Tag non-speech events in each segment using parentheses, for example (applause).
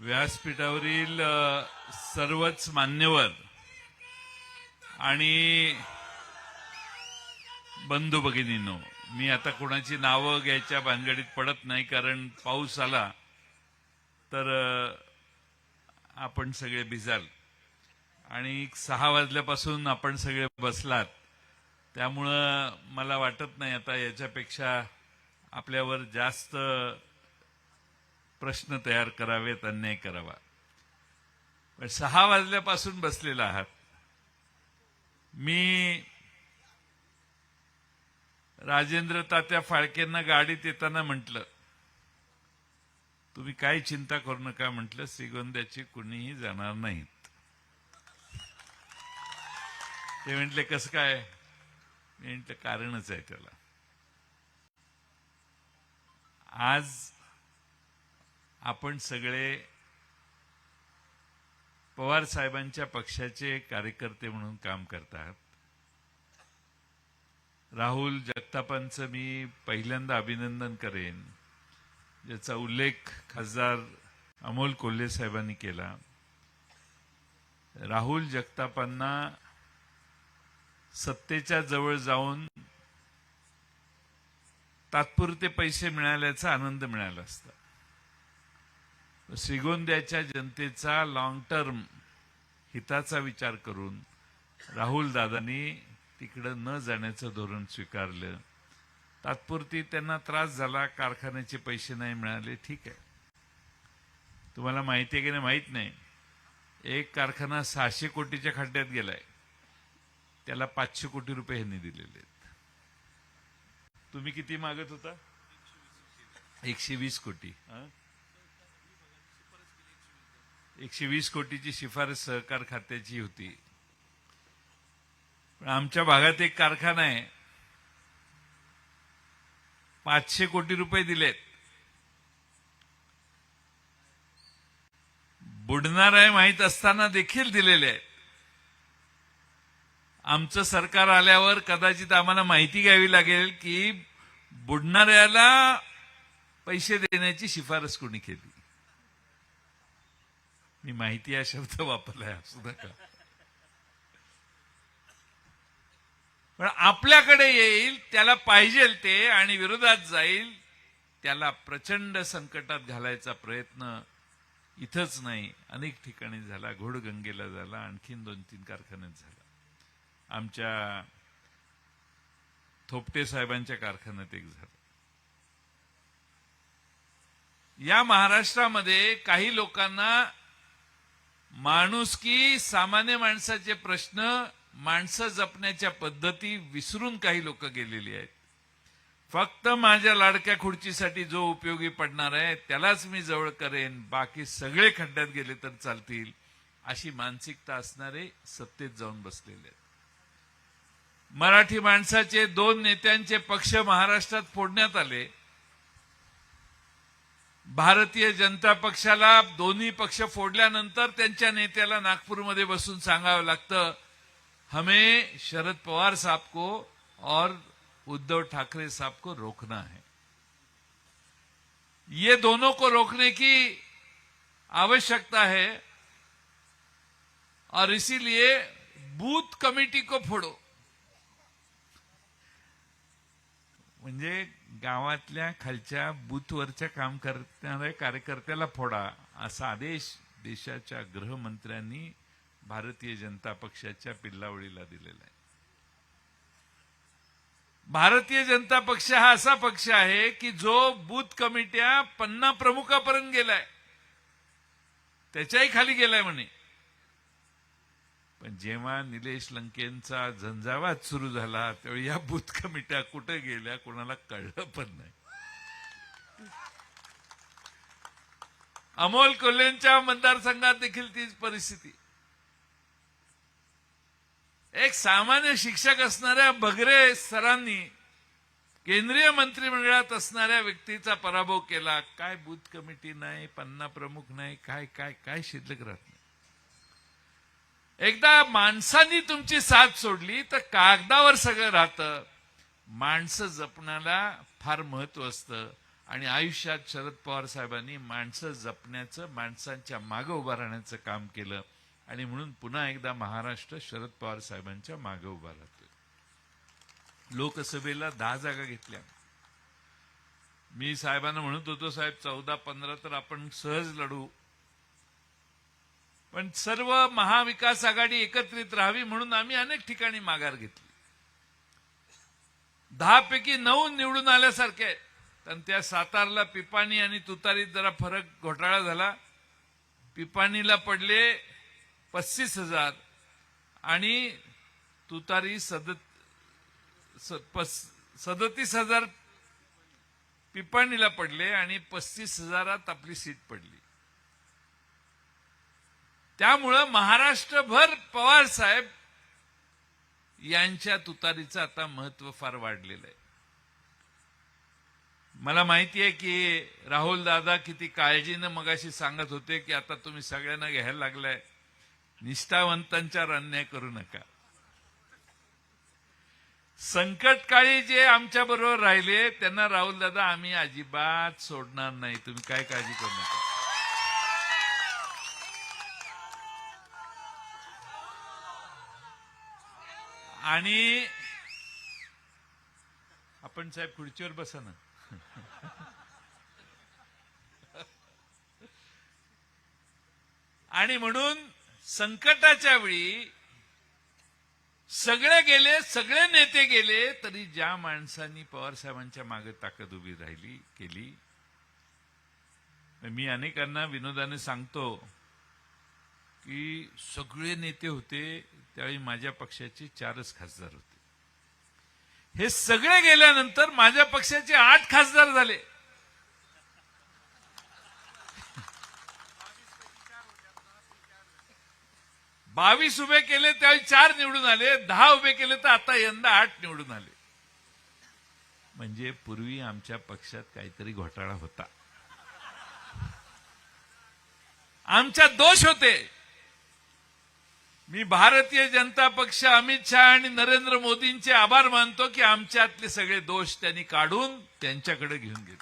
व्यासपीठावरील सर्वच मान्यवर आणि बंधू भगिनींनो मी आता कोणाची नावं घ्यायच्या भानगडीत पडत नाही कारण पाऊस आला तर आपण सगळे भिजाल आणि सहा वाजल्यापासून आपण सगळे बसलात त्यामुळं मला वाटत नाही आता याच्यापेक्षा आपल्यावर जास्त प्रश्न तयार करावेत अन्याय करावा. पण सहा वाजल्यापासून बसलेला आहात. मी राजेंद्र तात्या फाळकेंना गाडीत येताना म्हटलं तुम्ही काही चिंता करू नका म्हटलं श्रीगोंद्याची कुणीही जाणार नाहीत. ते म्हटले कसं काय? म्हटलं कारणच आहे त्याला. आज आपण सगळे पवार साहेबांच्या पक्षाचे कार्यकर्ते म्हणून काम करतात राहुल जगतापांचं मी पहिल्यांदा अभिनंदन करेन ज्याचा उल्लेख खासदार अमोल कोल्हे साहेबांनी केला. राहुल जगतापांना सत्तेच्या जवळ जाऊन तात्पुरते पैसे मिळाल्याचा आनंद मिळाला असता. श्रीगोंद्याच्या जनतेचा लॉंग टर्म हिताचा विचार करून राहुल दादांनी तिकडं न जाण्याचं धोरण स्वीकारलं. तात्पुरती त्यांना त्रास झाला कारखान्याचे पैसे नाही मिळाले ठीक आहे. तुम्हाला माहिती आहे की नाही? माहीत नाही. एक कारखाना सहाशे कोटीच्या खड्ड्यात गेलाय. त्याला पाचशे कोटी रुपये ह्यांनी दिलेले आहेत. तुम्ही किती मागत होता? एकशे वीस कोटी. हं? एकशे वीस कोटीची शिफारस सहकार खात्याची होती. पण आमच्या भागात एक कारखाना आहे. पाचशे कोटी रुपये दिलेत. बुडणार आहे माहीत असताना देखील दिलेले आहेत. आमचं सरकार आल्यावर कदाचित आम्हाला माहिती घ्यावी लागेल की बुडणाऱ्याला पैसे देण्याची शिफारस कोणी केली? मी माहिती हा शब्द वापरलाय असू नका पण आपल्याकडे येईल त्याला पाहिजे ते आणि विरोधात जाईल त्याला प्रचंड संकटात घालायचा प्रयत्न इथंच नाही. अनेक ठिकाणी झाला घोडगंगेला झाला आणखीन दोन तीन कारखान्यात झाला. आमच्या थोपटे साहेबांच्या कारखान्यात एक झालं. या महाराष्ट्रामध्ये काही लोकांना माणुसकी सामान्य माणसाचे प्रश्न माणसं जपण्याच्या पद्धती विसरून काही लोक गेलेली आहेत. फक्त माझ्या लाडक्या खुर्चीसाठी जो उपयोगी पडणार आहे त्यालाच मी जवळ करेन. बाकी सगळे खड्ड्यात गेले तर चालतील. अशी मानसिकता असणारे सत्तेत जाऊन बसलेले आहेत. मराठी माणसाचे दोन नेत्यांचे पक्ष महाराष्ट्रात फोडण्यात आले. भारतीय जनता पक्षाला दोन्ही पक्ष फोडल्यानंतर त्यांच्या नेत्याला नागपूरमध्ये बसून सांगावं लागतं. हमें शरद पवार साहब को और उद्धव ठाकरे साहब को रोकना है. ये दोनों को रोकने की आवश्यकता है और इसीलिए बूथ कमिटी को फोड़ो। म्हणजे गावातल्या खालच्या बूथवरच्या काम करणाऱ्या कार्यकर्त्याला फोडा असा आदेश देशाच्या गृहमंत्र्यांनी भारतीय जनता पक्षाच्या पिल्लावळीला दिलेला आहे. भारतीय जनता पक्ष हा असा पक्ष आहे की जो बूथ कमिट्या पन्ना प्रमुखापर्यंत गेलाय. त्याच्याही खाली गेलाय म्हणे. पण जेव्हा निलेश लंकेंचा झंझावात सुरू झाला त्यावेळी या बूथ कमिट्या कुठे गेल्या कोणाला कळलं पण नाही. अमोल कोल्हेंच्या मतदारसंघात देखील तीच परिस्थिती. एक सामान्य शिक्षक असणाऱ्या बगरे सरांनी केंद्रीय मंत्रिमंडळात असणाऱ्या व्यक्तीचा पराभव केला. काय बूथ कमिटी नाही पन्ना प्रमुख नाही काय काय काय शिल्लक राहत? एकदा माणसांनी तुमची साथ सोडली तर कागदावर सगळं राहतं. माणसं जपण्याला फार महत्त्व असतं. आणि आयुष्यात शरद पवार साहेबांनी माणसं जपण्याचं माणसांच्या मागं उभं राहण्याचं काम केलं. आणि म्हणून पुन्हा एकदा महाराष्ट्र शरद पवार साहेबांच्या मागं उभा राहतोय. लोकसभेला दहा जागा घेतल्या. मी साहेबांना म्हणत होतो साहेब चौदा पंधरा तर आपण सहज लढू. पण सर्व महाविकास आघाडी एकत्रित राहावी म्हणून आम्ही अनेक ठिकाणी माघार घेतली. दहा पैकी नऊ निवडून आल्यासारखे आहेत. पण त्या सातारला पिपाणी आणि तुतारीत जरा फरक घोटाळा झाला. पिपाणीला पडले पस्तीस हजार आणि तुतारी सद सदतीस हजार पिपाणीला पडले आणि पस्तीस हजारात आपली सीट पडली. त्यामुळं महाराष्ट्रभर पवार साहेब यांच्या तुतारीचं आता महत्त्व फार वाढलेलं आहे. मला माहिती आहे की राहुल दादा किती काळजीनं मगाशी सांगत होते की आता तुम्ही सगळ्यांना घ्यायला लागलाय. निष्ठावंतांच्या अन्याय करू नका. संकटकाळी जे आमच्या बरोबर राहिले त्यांना राहुल दादा आम्ही अजिबात सोडणार नाही. तुम्ही काय काळजी करू नका. आणि आपण साहेब खुर्चीवर बसा ना. आणि म्हणून संकटाच्या वेळी सगळे गेले सगळे नेते गेले तरी ज्या माणसांनी पवार साहेबांच्या मागे ताकद उभी राहिली केली मी अनेकांना विनोदाने सांगतो की सगळे नेते होते त्यावेळी माझ्या पक्षाचे चारच खासदार होते. हे सगळे गेल्यानंतर माझ्या पक्षाचे आठ खासदार झाले. बावीस उभे केले त्यावेळी चार निवडून आले. दहा उभे केले तर आता यंदा आठ निवडून आले. म्हणजे पूर्वी आमच्या पक्षात काहीतरी घोटाळा होता. आमच्या दोष होते. मी भारतीय जनता पक्ष अमित शहा आणि नरेंद्र मोदींचे आभार मानतो की आमच्यातले सगळे दोष त्यांनी काढून त्यांच्याकडे घेऊन गेले.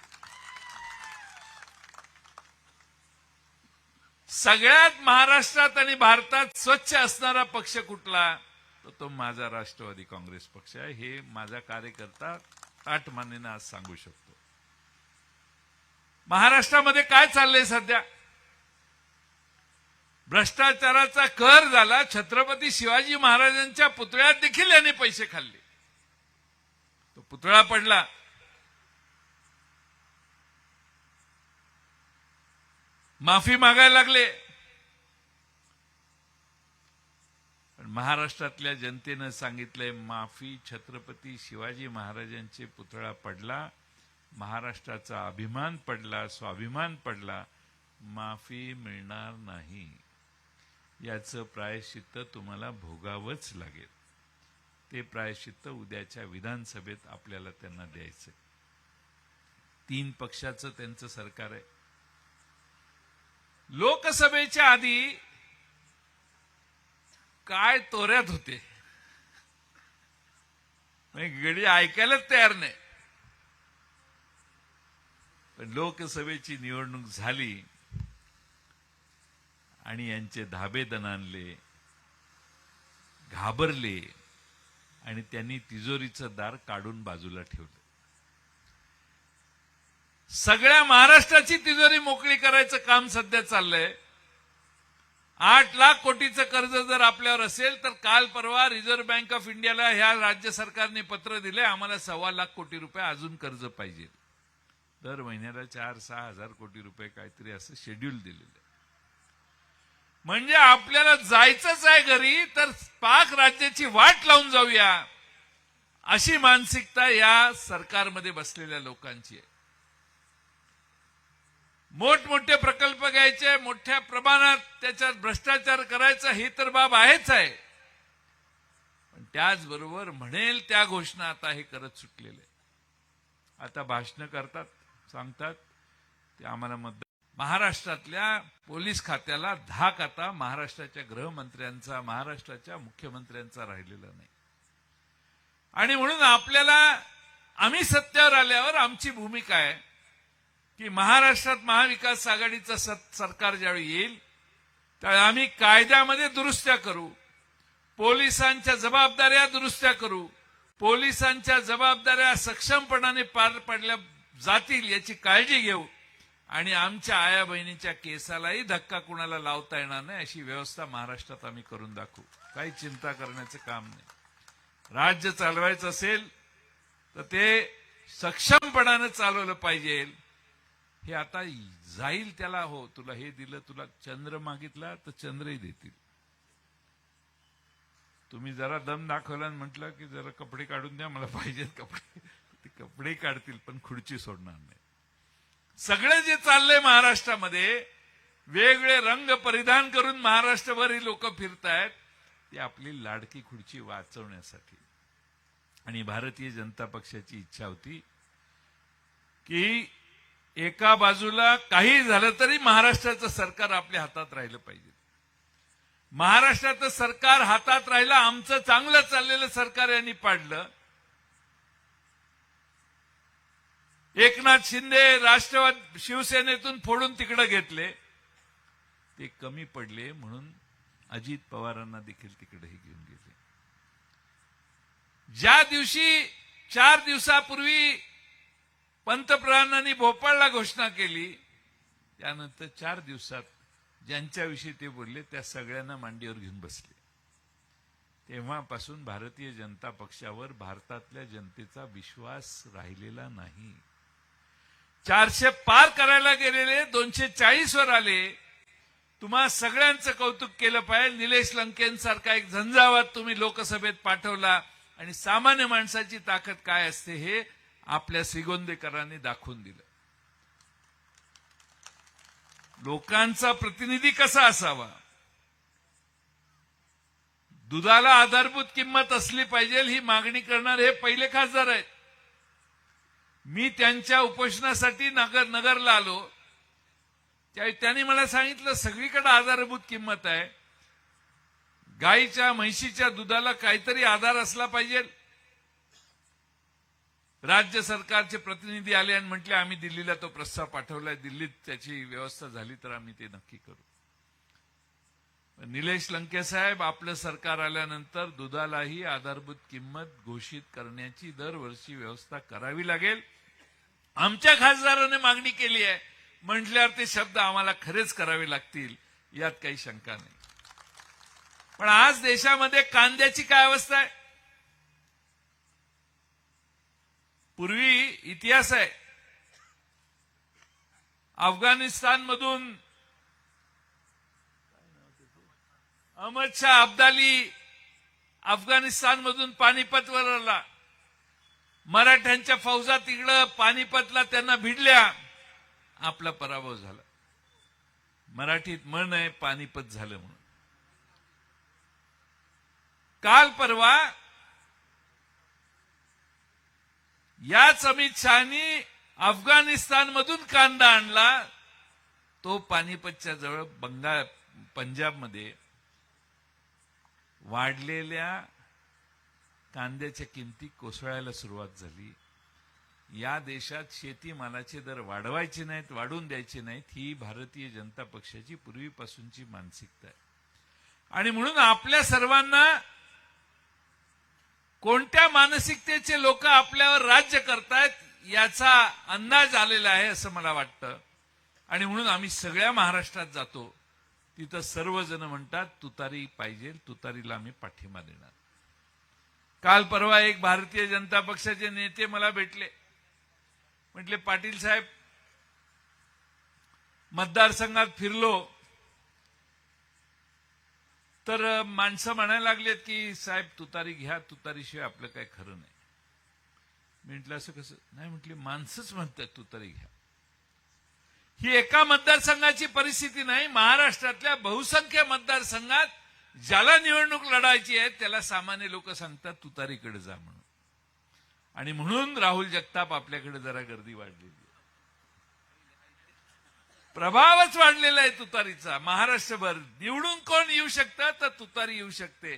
सगळ्यात महाराष्ट्रात आणि भारतात स्वच्छ असणारा पक्ष कुठला? तर तो माझा राष्ट्रवादी काँग्रेस पक्ष आहे. हे माझा कार्यकर्ता ताट मानेनं आज सांगू शकतो. महाराष्ट्रामध्ये काय चाललंय सध्या? भ्रष्टाचाराचा कर झाला छत्रपती शिवाजी महाराजांच्या पुतळ्यात देखील याने पैसे खाल्ले. तो पुतळा पडला. माफी मागायला लागले. पण महाराष्ट्रातल्या जनतेनं सांगितलंय माफी छत्रपती शिवाजी महाराजांचे पुतळा पडला महाराष्ट्राचा अभिमान पडला स्वाभिमान पडला माफी मिळणार नाही. याचं प्रायश्चित्त तुम्हाला भोगावंच लागेल. ते प्रायश्चित्त उद्याच्या विधानसभेत आपल्याला त्यांना द्यायचं तीन पक्षाचं त्यांचं सरकार आहे. लोकसभेच्या आधी काय तोऱ्यात होते? गडी ऐकायलाच तयार नाही. पण लोकसभेची निवडणूक झाली आणि यांचे धाबे दणानले घाबरले आणि त्यांनी तिजोरीचं दार काढून बाजूला ठेवलं. सगळ्या महाराष्ट्राची तिजोरी मोकळी करायचं काम सध्या चाललंय. आठ लाख कोटीचं कर्ज जर आपल्यावर असेल तर काल परवा रिझर्व्ह बँक ऑफ इंडियाला ह्या राज्य सरकारने पत्र दिले आम्हाला सव्वा लाख कोटी रुपये अजून कर्ज पाहिजे. दर महिन्याला चार सहा हजार कोटी रुपये काहीतरी असं शेड्यूल दिलेलं म्हणजे आपल्याला जायचंच आहे घरी तर पाक राज्याची वाट लावून जाऊया. अशी मानसिकता या सरकारमध्ये बसलेल्या लोकांची आहे. मोठमोठे प्रकल्प घ्यायचे मोठ्या प्रमाणात त्याच्यात भ्रष्टाचार करायचा ही तर बाब आहेच आहे. पण त्याचबरोबर म्हणेल त्या घोषणा आता हे करत सुटलेले. आता भाषणं करतात सांगतात ते आम्हाला मत महाराष्ट्रातल्या पोलीस खात्याला धाक आता महाराष्ट्राच्या गृहमंत्र्यांचा महाराष्ट्राच्या मुख्यमंत्र्यांचा राहिलेला नाही. आणि म्हणून आपल्याला आम्ही सत्यावर आल्यावर आमची भूमिका आहे की महाराष्ट्रात महाविकास आघाडीचं सरकार ज्यावेळी येईल त्यावेळी आम्ही कायद्यामध्ये दुरुस्त्या करू. पोलिसांच्या जबाबदाऱ्या दुरुस्त्या करू. पोलिसांच्या जबाबदाऱ्या सक्षमपणाने पार पडल्या जातील याची काळजी घेऊ. आणि आमच्या आया बहिणीच्या केसालाही धक्का कुणाला लावता येणार नाही अशी व्यवस्था महाराष्ट्रात आम्ही करून दाखवू. काही चिंता करण्याचं काम नाही. राज्य चालवायचं असेल तर ते सक्षमपणानं चालवलं पाहिजे. हे आता जाईल त्याला हो तुला हे दिलं तुला चंद्र मागितला तर चंद्रही देतील. तुम्ही जरा दम दाखवला म्हटलं की जरा कपडे काढून द्या मला पाहिजेत कपडे. ते कपडे काढतील पण खुर्ची सोडणार नाही. सगळं जे चाललंय महाराष्ट्रामध्ये वेगवेगळे रंग परिधान करून महाराष्ट्रभर ही लोक फिरतायत ती आपली लाडकी खुर्ची वाचवण्यासाठी. आणि भारतीय जनता पक्षाची इच्छा होती की एका बाजूला काही झालं तरी महाराष्ट्राचं सरकार आपल्या हातात राहिलं पाहिजे. महाराष्ट्राचं सरकार हातात राहिलं आमचं चांगलं चाललेलं सरकार यांनी पाडलं एकनाथ शिंदे राष्ट्रवाद शिवसेनेतून फोडून तिकडे घेतले. ते कमी पडले म्हणून अजित पवारांना देखील तिकडेही घेऊन गेले. ज्या दिवशी चार दिवसापूर्वी पंतप्रधानांनी भोपाळला घोषणा केली त्यानंतर चार दिवसात ज्यांच्याविषयी ते बोलले त्या सगळ्यांना मांडीवर घेऊन बसले. तेव्हापासून भारतीय जनता पक्षावर भारतातल्या जनतेचा विश्वास राहिलेला नाही. चारशे पार करायला गेलेले दोनशे चाळीस वर आले. तुम्हा सगळ्यांचं कौतुक केलं पाहिजे. निलेश लंकेंसारखा एक झंझावात तुम्ही लोकसभेत पाठवला आणि सामान्य माणसाची ताकद काय असते हे आपल्या श्रीगोंदेकरांनी दाखवून दिलं. लोकांचा प्रतिनिधी कसा असावा? दुधाला आधारभूत किंमत असली पाहिजे ही मागणी करणारे हे पहिले खासदार आहेत. मी त्यांच्या उपोषणासाठी नगर नगरला आलो. त्यावेळी त्यांनी मला सांगितलं सगळीकडे आधारभूत किंमत आहे. गाईच्या म्हैशीच्या दुधाला काहीतरी आधार असला पाहिजे. राज्य सरकारचे प्रतिनिधी आले आणि म्हटले आम्ही दिल्लीला तो प्रस्ताव पाठवलाय. दिल्लीत त्याची व्यवस्था झाली तर आम्ही ते नक्की करू. निलेश लंके साहेब आपलं सरकार आल्यानंतर दुधालाही आधारभूत किंमत घोषित करण्याची दरवर्षी व्यवस्था करावी लागेल. आमच्या खासदाराने मागणी केली आहे. म्हटल्यावर ते शब्द आम्हाला खरेच करावे लागतील यात काही शंका नाही. पण आज देशामध्ये कांद्याची काय अवस्था आहे? पूर्वी इतिहास आहे. अफगाणिस्तानमधून अहमद शाह अब्दाली अफगाणिस्तान मधून पानिपतवर आला मराठ्यांच्या फौजा तिकडं पानिपतला त्यांना भिडल्या. आपला पराभव झाला. मराठीत म्हण आहे पानिपत झालं म्हणून. काल परवा याच अमित शहानी अफगाणिस्तानमधून कांदा आणला. तो पानिपतच्या जवळ बंगाल पंजाबमध्ये वाढलेल्या कांद्याच्या किमती कोसळायला सुरुवात झाली. या देशात शेतीमालाचे दर वाढवायचे नाहीत वाढून द्यायचे नाहीत ही भारतीय जनता पक्षाची पूर्वीपासूनची मानसिकता आहे. आणि म्हणून आपल्या सर्वांना कोणत्या मानसिकतेचे लोक आपल्यावर राज्य करतायत याचा अंदाज आलेला आहे असं मला वाटतं. आणि म्हणून आम्ही सगळ्या महाराष्ट्रात जातो. तिथं सर्वजण म्हणतात तुतारी पाहिजे तुतारीला आम्ही पाठिंबा देणार. काल परवा एक भारतीय जनता पक्षाचे नेते मला भेटले. म्हटले पाटील साहेब मतदारसंघात फिरलो तर माणसं म्हणायला लागलेत की साहेब तुतारी घ्या तुतारीशिवाय आपलं काय खरं नाही. मी म्हटलं असं कसं? नाही म्हटले माणसंच म्हणतात तुतारी घ्या. ही एका मतदारसंघाची परिस्थिती नाही महाराष्ट्रातल्या बहुसंख्य मतदारसंघात ज्याला निवडणूक लढायची आहे त्याला सामान्य लोक सांगतात तुतारीकडे जा म्हणून. आणि म्हणून राहुल जगताप आपल्याकडे जरा गर्दी वाढलेली प्रभावच वाढलेला आहे तुतारीचा. महाराष्ट्रभर निवडून कोण येऊ शकतं तर तुतारी येऊ शकते.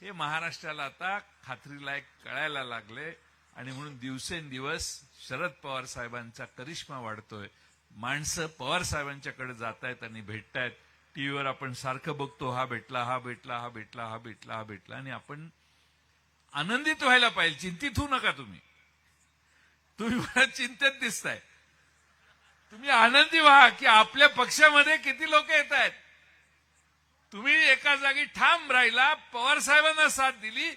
हे महाराष्ट्राला आता खात्रीलायक कळायला लागले आणि म्हणून दिवसेंदिवस शरद पवार साहेबांचा करिश्मा वाढतोय. माणसं पवार साहेबांच्याकडे जात आहेत आणि भेटतायत. टीव्हीवर आपण सारखं बघतो हा भेटला हा भेटला हा भेटला हा भेटला हा भेटला. आणि आपण आनंदित व्हायला पाहिजे. चिंतित होऊ नका तुम्ही. तुम्ही मला चिंतेत दिसताय. तुम्ही आनंदी व्हा की आपल्या पक्षामध्ये किती लोक येत आहेत तुम्ही एका जागी ठाम राहिला पवार साहेबांना साथ दिली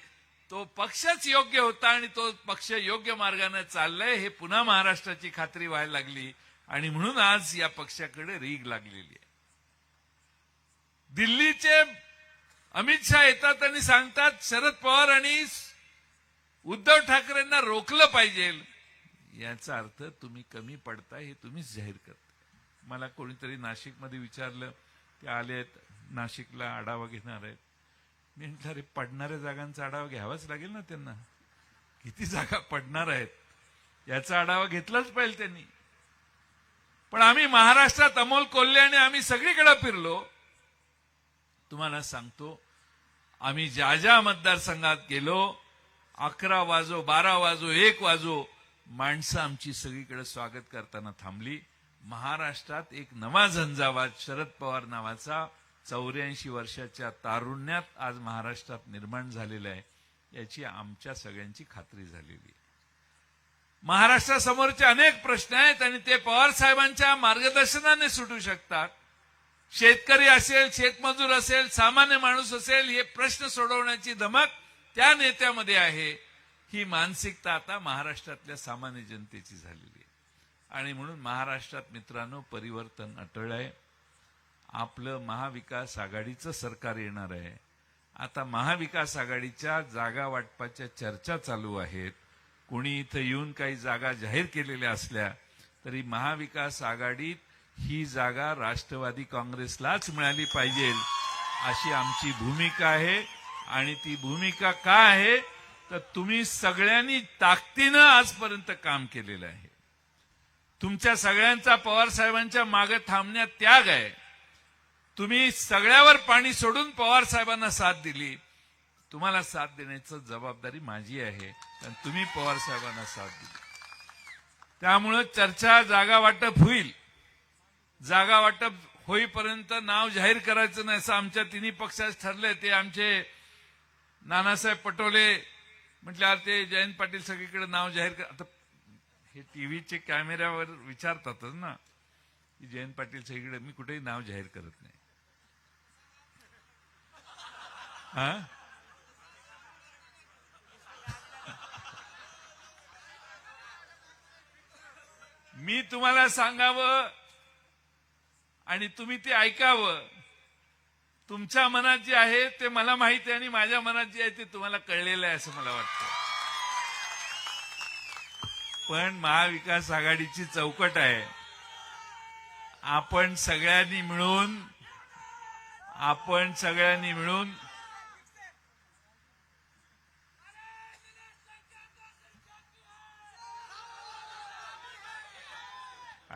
तो पक्षच योग्य होता आणि तो पक्ष योग्य मार्गाने चाललाय. हे पुन्हा महाराष्ट्राची खात्री व्हायला लागली. आणि म्हणून आज या पक्षाकडे रीग लागलेली आहे. दिल्लीचे अमित शहा येतात आणि सांगतात शरद पवार आणि उद्धव ठाकरेंना रोखलं पाहिजे. याचा अर्थ तुम्ही कमी पडताय हे तुम्हीच जाहीर करता मला कोणीतरी नाशिकमध्ये विचारलं ते आले आहेत नाशिकला आढावा घेणार आहेत. मी म्हटलं अरे पडणाऱ्या जागांचा आढावा घ्यावाच लागेल ना त्यांना. किती जागा पडणार आहेत? याचा आढावा घेतलाच पाहिजे त्यांनी. पण आम्ही महाराष्ट्रात अमोल कोल्हे आणि आम्ही सगळीकडे फिरलो. तुम्हाला सांगतो आम्ही ज्या ज्या मतदारसंघात गेलो अकरा वाजो बारा वाजो एक वाजो माणसं आमची सगळीकडे स्वागत करताना थांबली. महाराष्ट्रात एक नवा झंझावात शरद पवार नावाचा चौऱ्याऐंशी वर्षाच्या तारुण्यात आज महाराष्ट्रात निर्माण झालेला आहे. याची आमच्या सगळ्यांची खात्री झालेली आहे. महाराष्ट्रासमोरचे अनेक प्रश्न आहेत आणि ते पवार साहेबांच्या मार्गदर्शनाने सुटू शकतात. शेतकरी असेल शेतमजूर असेल सामान्य माणूस असेल हे प्रश्न सोडवण्याची धमक त्या नेत्यामध्ये आहे. ही मानसिकता आता महाराष्ट्रातल्या सामान्य जनतेची झालेली आहे. आणि म्हणून महाराष्ट्रात मित्रांनो परिवर्तन अटळ आहे. आपलं महाविकास आघाडीचं सरकार येणार आहे. आता महाविकास आघाडीच्या जागा वाटपाच्या चर्चा चालू आहेत. कोणी इथं येऊन काही जागा जाहीर केलेल्या असल्या तरी महाविकास आघाडीत ही जागा राष्ट्रवादी काँग्रेसलाच मिळाली पाहिजे अशी आमची भूमिका आहे. आणि ती भूमिका का आहे? तर तुम्ही सगळ्यांनी ताकदीनं आजपर्यंत काम केलेलं आहे. तुमच्या सगळ्यांचा पवार साहेबांच्या मागे थांबण्यात त्याग आहे. तुम्ही सगळ्यावर पाणी सोडून पवार साहेबांना साथ दिली. तुम्हाला साथ देण्याची जबाबदारी माझी आहे आणि तुम्ही पवार साहेबांना साथ दिली. त्यामुळं चर्चा जागा वाटप होईल. जागा वाटप होईपर्यंत नाव जाहीर करायचं नाही असं आमच्या तिन्ही पक्षात ठरले. ते आमचे नानासाहेब पटोले म्हटल्यावर ते जयंत पाटील सगळीकडे नाव जाहीर कर आता हे टीव्हीचे कॅमेऱ्यावर विचारतातच ना की जयंत पाटील सगळीकडे मी कुठेही नाव जाहीर करत नाही. हा? मी तुम्हाला सांगावं आणि तुम्ही ते ऐकावं. तुमच्या मनात जे आहे ते मला माहिती आहे आणि माझ्या मनात जे आहे ते तुम्हाला कळलेलं आहे असं मला वाटतं. पण महाविकास आघाडीची चौकट आहे. आपण सगळ्यांनी मिळून आपण सगळ्यांनी मिळून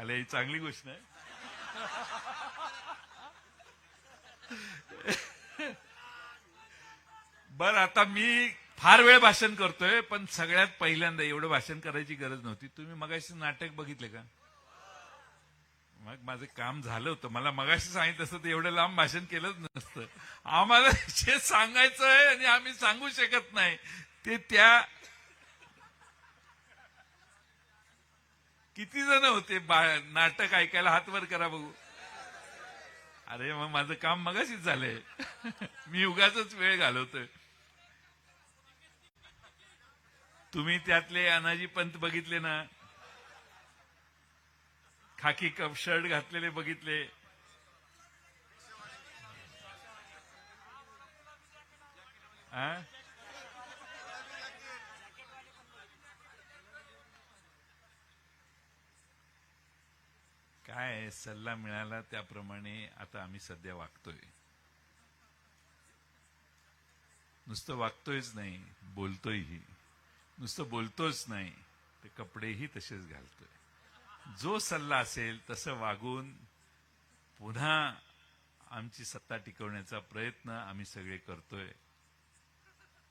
आले ही चांगली गोष्ट आहे. बर आता मी फार वेळ भाषण करतोय पण सगळ्यात पहिल्यांदा एवढं भाषण करायची गरज नव्हती. तुम्ही मगाशी नाटक बघितले का? मग माझं काम झालं होतं. मला मगाशी सांगितलं असतं तर एवढं लांब भाषण केलंच नसतं. आम्हाला जे सांगायचं आहे आणि आम्ही सांगू शकत नाही ते त्या किती जण होते बा- नाटक ऐकायला हात वर करा बघू. अरे मग माझं काम मगाशीच झालंय. मी उगाच वेळ घालवतोय. तुम्ही त्यातले अनाजी पंत बघितले ना? खाकी कप शर्ट घातलेले बघितले? आ? काय सल्ला मिळाला त्याप्रमाणे आता आम्ही सध्या वागतोय. नुसतं वागतोयच नाही बोलतोयही. नुसतं बोलतोच नाही ते कपडेही तसेच घालतोय. जो सल्ला असेल तसं वागून पुन्हा आमची सत्ता टिकवण्याचा प्रयत्न आम्ही सगळे करतोय.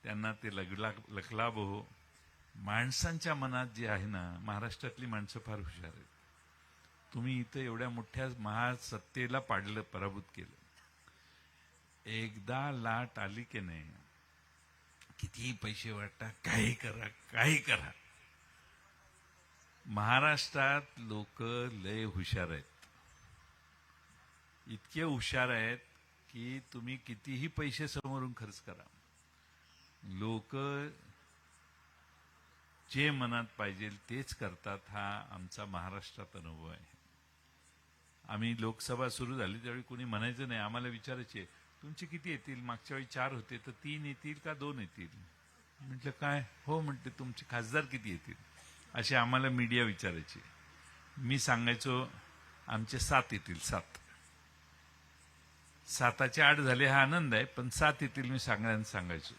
त्यांना ते लगला लखलाभ. हो माणसांच्या मनात जे आहे ना महाराष्ट्रातली माणसं फार हुशार आहेत. तुम्ही इथं एवढ्या मोठ्या महासत्तेला पाडलं पराभूत केलं. एकदा लाट आली की नाही कितीही पैसे वाटा काही करा काही करा. महाराष्ट्रात लोक लय हुशार आहेत. इतके हुशार आहेत की तुम्ही कितीही पैसे समोरून खर्च करा. लोक जे मनात पाहिजे तेच करतात हा आमचा महाराष्ट्रात अनुभव आहे. आम्ही लोकसभा सुरू झाली त्यावेळी कोणी म्हणायचं नाही आम्हाला विचारायचे तुमचे किती येतील? मागच्या वेळी चार होते तर तीन येतील का दोन येतील? म्हटलं काय? हो म्हटले तुमचे खासदार किती येतील? असे आम्हाला मीडिया विचारायचे मी सांगायचो आमचे सात येतील सात. साताचे आठ झाले हा आनंद आहे पण सात येतील मी सगळ्यांना सांगायचो.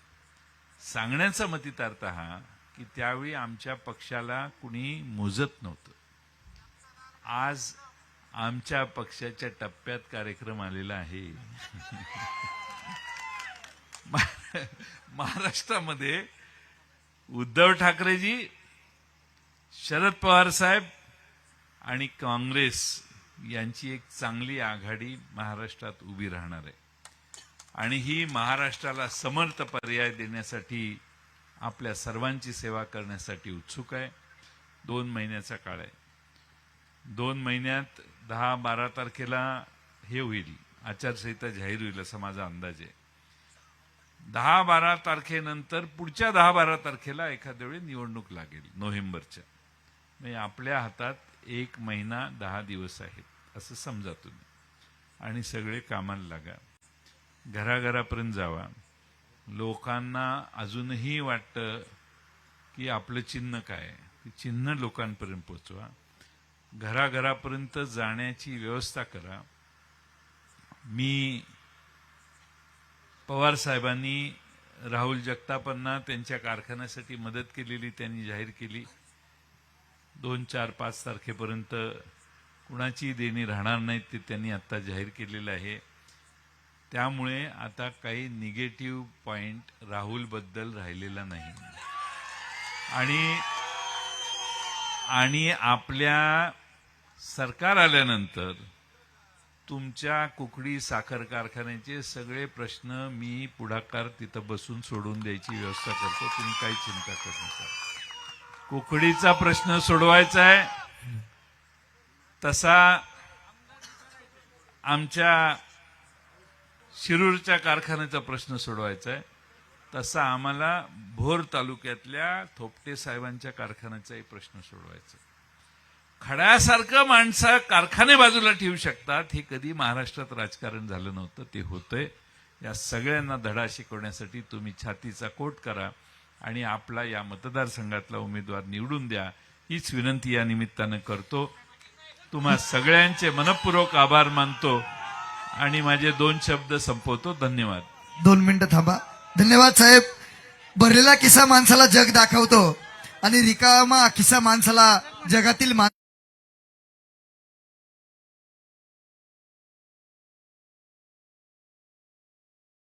सांगण्याचा मतितार्थ हा की त्यावेळी आमच्या पक्षाला कुणी मोजत नव्हतं. आज आमच्या पक्षाच्या टप्प्यात कार्यक्रम आलेला आहे. (laughs) महाराष्ट्रामध्ये उद्धव ठाकरेजी शरद पवार साहेब आणि काँग्रेस यांची एक चांगली आघाडी महाराष्ट्रात उभी राहणार आहे. आणि ही महाराष्ट्राला समर्थ पर्याय देण्यासाठी आपल्या सर्वांची सेवा करण्यासाठी उत्सुक आहे. दोन महिन्याचा काळ आहे. दोन महिन्यात दहा बारा तारखेला हे होईल आचारसंहिता जाहीर होईल असा माझा अंदाज आहे. दहा बारा तारखेनंतर पुढच्या दहा बारा तारखेला एखाद्या वेळी निवडणूक लागेल नोव्हेंबरच्या. म्हणजे आपल्या हातात एक महिना दहा दिवस आहेत असं समजा तुम्ही. आणि सगळे कामाला लागा. घराघरापर्यंत जावा. लोकांना अजूनही वाटतं की आपलं चिन्ह काय आहे. ते चिन्ह लोकांपर्यंत पोचवा. घराघरापर्यंत जाण्याची व्यवस्था करा. मी पवार साहेबांनी राहुल जगतापांना त्यांच्या कारखान्यासाठी मदत केलेली त्यांनी जाहीर केली. दोन चार पाच तारखेपर्यंत कुणाची देणी राहणार नाहीत ते त्यांनी आत्ता जाहीर केलेलं आहे. त्यामुळे आता काही निगेटिव्ह पॉईंट राहुलबद्दल राहिलेला नाही. आणि आणि आपल्या सरकार आल्यानंतर तुमच्या कुकडी साखर कारखान्याचे सगळे प्रश्न मी पुढाकार तिथं बसून सोडून द्यायची व्यवस्था करतो. तुम्ही काही चिंता करू नका. कुकडीचा प्रश्न सोडवायचा आहे. तसा आमच्या शिरूरच्या कारखान्याचा प्रश्न सोडवायचा आहे. तसा आम्हाला भोर तालुक्यातल्या थोपटे साहेबांच्या कारखान्याचाही प्रश्न सोडवायचा आहे. खड्यासारखं माणसं कारखाने बाजूला ठेवू शकतात हे कधी महाराष्ट्रात राजकारण झालं नव्हतं ते होतंय. या सगळ्यांना धडा शिकवण्यासाठी तुम्ही छातीचा कोट करा आणि आपला या मतदारसंघातला उमेदवार निवडून द्या हीच विनंती या निमित्तानं करतो. तुम्हा सगळ्यांचे मनपूर्वक आभार मानतो आणि माझे दोन शब्द संपवतो. धन्यवाद. दोन मिनिटं थांबा. धन्यवाद साहेब. भरलेला किस्सा माणसाला जग दाखवतो आणि रिकामा किस्सा माणसाला जगातील मान